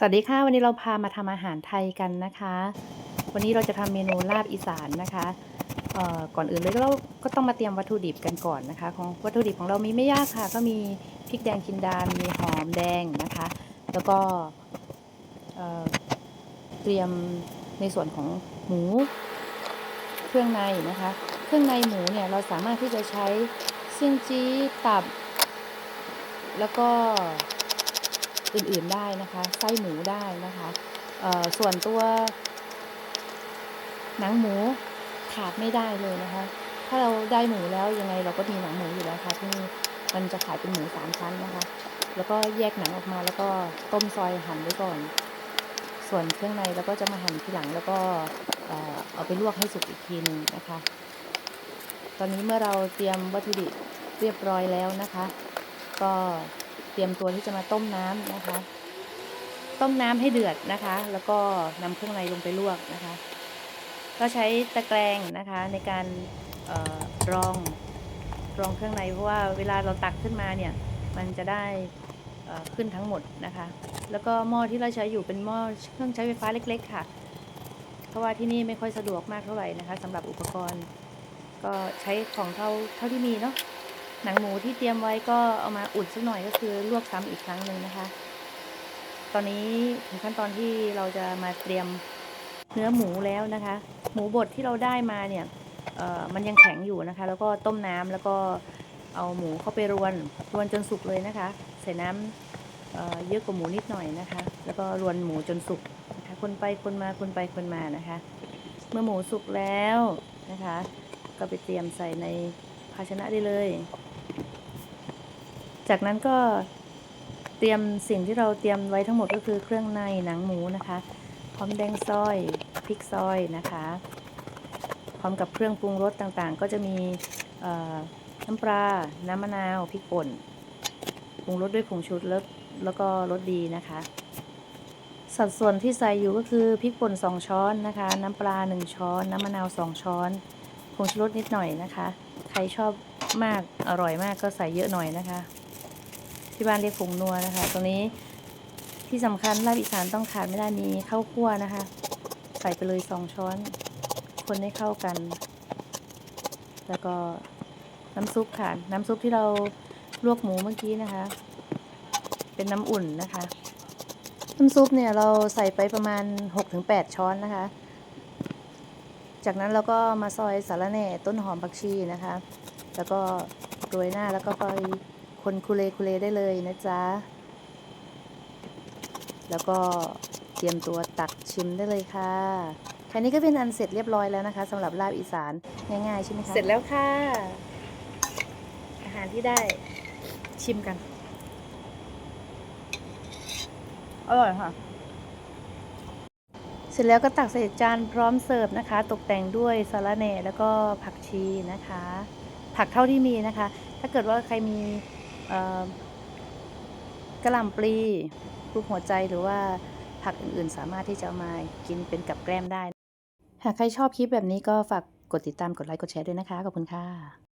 สวัสดีค่ะ วันนี้เราพามาทำอาหารไทยกันนะคะ วันนี้เราจะทำเมนูลาบอีสานนะคะก่อนอื่นเลยก็เราก็ต้องมาเตรียมวัตถุดิบกันก่อนนะคะ ของวัตถุดิบของเรามีไม่ยากค่ะ ก็มีพริกแดงจินดา มีหอมแดงนะคะ แล้วก็เอ่อเตรียมในส่วนของหมู เครื่องในนะคะ เครื่องในหมูเนี่ยเราสามารถที่จะใช้เสี่ยงจี้ตับ แล้วก็ อื่นๆได้นะคะ ไส้หมูได้นะคะส่วนตัว หนังหมูขาดไม่ได้เลยนะคะ ถ้าเราได้หมูแล้วยังไงเราก็มีหนังหมูอยู่แล้วค่ะที่นี่มันจะขายเป็นหมูสามชั้นนะคะ แล้วก็แยกหนังออกมาแล้วก็ต้มซอยหั่นไว้ก่อน ส่วนเครื่องในเราก็จะมาหั่นทีหลังแล้วก็เอ่อเอาไปลวกให้สุกอีกทีหนึ่งนะคะ ตอนนี้เมื่อเราเตรียมวัตถุดิบเรียบร้อยแล้วนะคะ ก็ เตรียมตัวที่จะมาต้มน้ำนะคะ ต้มน้ำให้เดือดนะคะ แล้วก็นำเครื่องในลงไปลวกนะคะ ก็ใช้ตะแกรงนะคะในการออรองรองเครื่องในเพราะว่าเวลาเราตักขึ้นมาเนี่ยมันจะได้ขึ้นทั้งหมดนะคะ แล้วก็หม้อที่เราใช้อยู่เป็นหม้อเครื่องใช้ไฟฟ้าเล็ก ๆ ค่ะ เพราะว่าที่นี่ไม่ค่อยสะดวกมากเท่าไหร่นะคะสำหรับอุปกรณ์ ก็ใช้ของเท่าเท่าที่มีเนาะ หนังหมูที่เตรียมไว้ก็เอามาอุ่นสักหน่อยก็คือลวกซ้ำอีกครั้งหนึ่งนะคะ ตอนนี้ถึงขั้นตอนที่เราจะมาเตรียมเนื้อหมูแล้วนะคะ หมูบดที่เราได้มาเนี่ยมันยังแข็งอยู่นะคะ แล้วก็ต้มน้ำแล้วก็เอาหมูเข้าไปรวนรวนจนสุกเลยนะคะ ใส่น้ำเเยอะกว่าหมูนิดหน่อยนะคะ แล้วก็รวนหมูจนสุกนะคะ คนไปคนมาคนไปคนมานะคะ เมื่อหมูสุกแล้วนะคะ ก็ไปเตรียมใส่ในภาชนะได้เลย จากนั้นก็เตรียมสิ่งที่เราเตรียมไว้ทั้งหมดก็คือเครื่องในหนังหมูนะคะหอมแดงซอยพริกซอยนะคะ พร้อมกับเครื่องปรุงรสต่างๆ ก็จะมีน้ำปลา น้ำมะนาวพริกป่นปรุงรสด้วยผงชูรสแล้วแล้วก็รสดีนะคะ สัดส่วนที่ใส่อยู่ก็คือพริกป่น 2 ช้อนนะคะ น้ำปลา 1 ช้อน น้ำมะนาว 2 ช้อนผงชูรสนิดหน่อยนะคะ ใครชอบมากอร่อยมากก็ใส่เยอะหน่อยนะคะ ที่บ้านเรียกผงนัวนะคะ ตรงนี้ที่สำคัญลาบอีสานต้องขาดไม่ได้มีข้าวคั่วนะคะ ใส่ไปเลย2ช้อน คนให้เข้ากัน แล้วก็น้ำซุปค่ะ น้ำซุปที่เราลวกหมูเมื่อกี้นะคะ เป็นน้ำอุ่นนะคะ น้ำซุปเนี่ยเราใส่ไปประมาณ 6-8 ช้อนนะคะ จากนั้นเราก็มาซอยสาระแหน่ต้นหอมผักชีนะคะ แล้วก็โรยหน้าแล้วก็ไป คนคุเลคุเลได้เลยนะจ๊ะ แล้วก็เตรียมตัวตักชิมได้เลยค่ะแค่นี้ก็เป็นอันเสร็จเรียบร้อยแล้วนะคะสำหรับลาบอีสานง่ายๆใช่ไหมคะ เสร็จแล้วค่ะ อาหารที่ได้ชิมกัน อร่อยค่ะ เสร็จแล้วก็ตักใส่จานพร้อมเสิร์ฟนะคะ ตกแต่งด้วยสาระแหน่แล้วก็ผักชีนะคะ ผักเท่าที่มีนะคะ ถ้าเกิดว่าใครมีเอ่อ กระหล่ำปลีรูปหัวใจหรือว่าผักอื่นๆ สามารถที่จะามากินเป็นกับแกล้มได้ หากใครชอบคลิปแบบนี้ก็ฝากกดติดตามกดไลค์กดแชร์ด้วยนะคะ ขอบคุณค่ะ